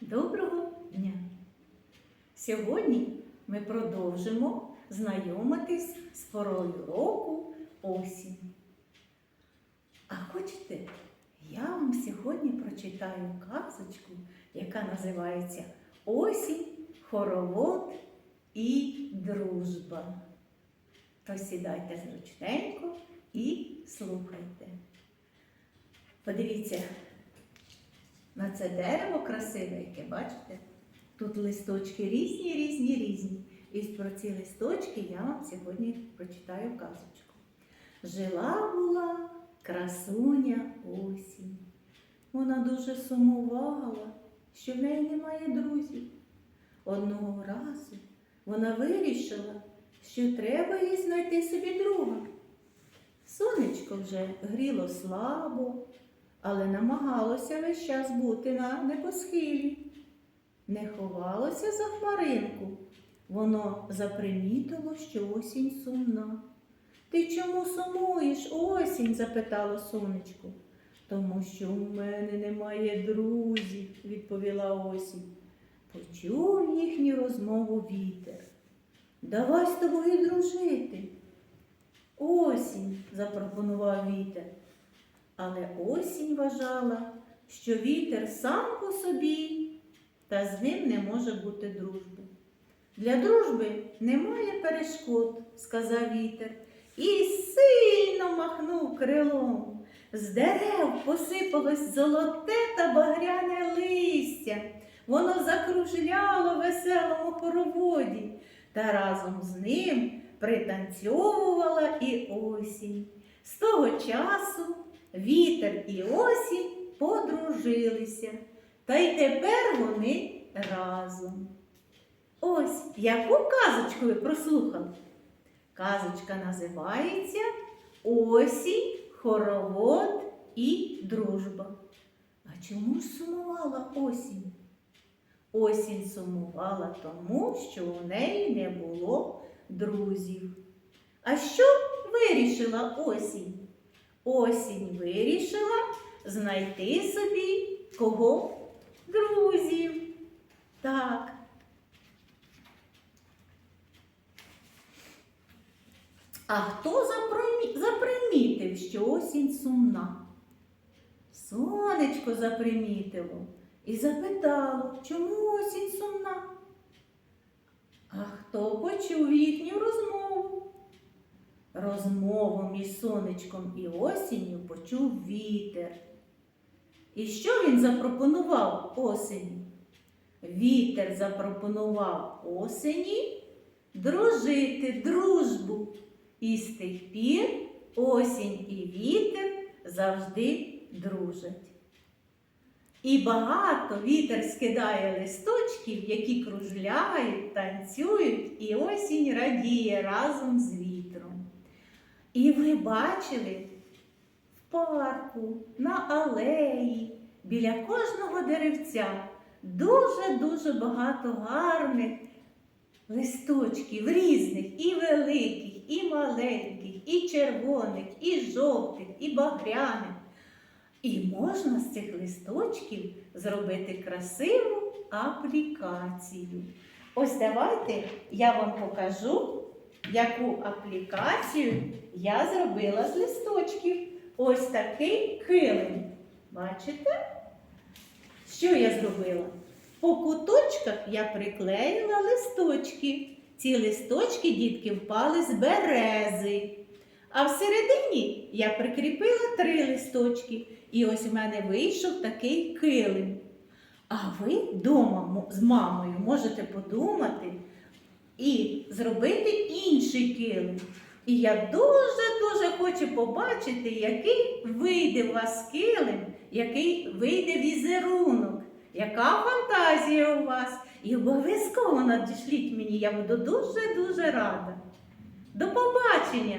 Доброго дня! Сьогодні ми продовжимо знайомитись з порою року осінь. А хочете, я вам сьогодні прочитаю казочку, яка називається Осінь, хоровод і дружба. То сідайте зручненько і слухайте. Подивіться, на це дерево красиве, яке бачите? Тут листочки різні, різні, різні. І про ці листочки я вам сьогодні прочитаю казочку. Жила була красуня осінь. Вона дуже сумувала, що в неї немає друзів. Одного разу вона вирішила, що треба їй знайти собі друга. Сонечко вже гріло слабо, але намагалося весь час бути на небосхилі. Не ховалося за хмаринку. Воно запримітило, що осінь сумна. Ти чому сумуєш, осінь? запитало сонечко. Тому що у мене немає друзів, відповіла осінь. Почув їхню розмову вітер. Давай з тобою дружити. Осінь, запропонував вітер. Але осінь вважала, що вітер сам по собі, та з ним не може бути дружби. Для дружби немає перешкод, сказав вітер, і сильно махнув крилом. З дерев посипалось золоте та багряне листя. Воно закружляло веселому хороводі, та разом з ним пританцьовувала і осінь. З того часу вітер і осінь подружилися, та й тепер вони разом. Ось яку казочку ви прослухали? Казочка називається Осінь, хоровод і дружба. А чому ж сумувала осінь? Осінь сумувала тому, що у неї не було друзів. А що вирішила осінь? Осінь вирішила знайти собі кого? Друзів. Так. А хто запримітив, що осінь сумна? Сонечко запримітило і запитало, чому осінь сумна? А хто почув їхню розмову? Розмову між сонечком і осінню почув вітер. І що він запропонував осені? Вітер запропонував осені дружити дружбу. І з тих пір осінь і вітер завжди дружать. І багато вітер скидає листочків, які кружляють, танцюють, і осінь радіє разом з вітром. І ви бачили в парку, на алеї, біля кожного деревця дуже-дуже багато гарних листочків різних, і великих, і маленьких, і червоних, і жовтих, і багряних. І можна з цих листочків зробити красиву аплікацію. Ось давайте я вам покажу, яку аплікацію я зробила з листочків. Ось такий килим. Бачите? Що я зробила? По куточках я приклеїла листочки. Ці листочки, дітки, впали з берези. А всередині я прикріпила три листочки. І ось у мене вийшов такий килим. А ви вдома з мамою можете подумати і зробити інший килим. І я дуже-дуже хочу побачити, який вийде у вас килим, який вийде візерунок, яка фантазія у вас. І обов'язково надішліть мені, я буду дуже-дуже рада. До побачення!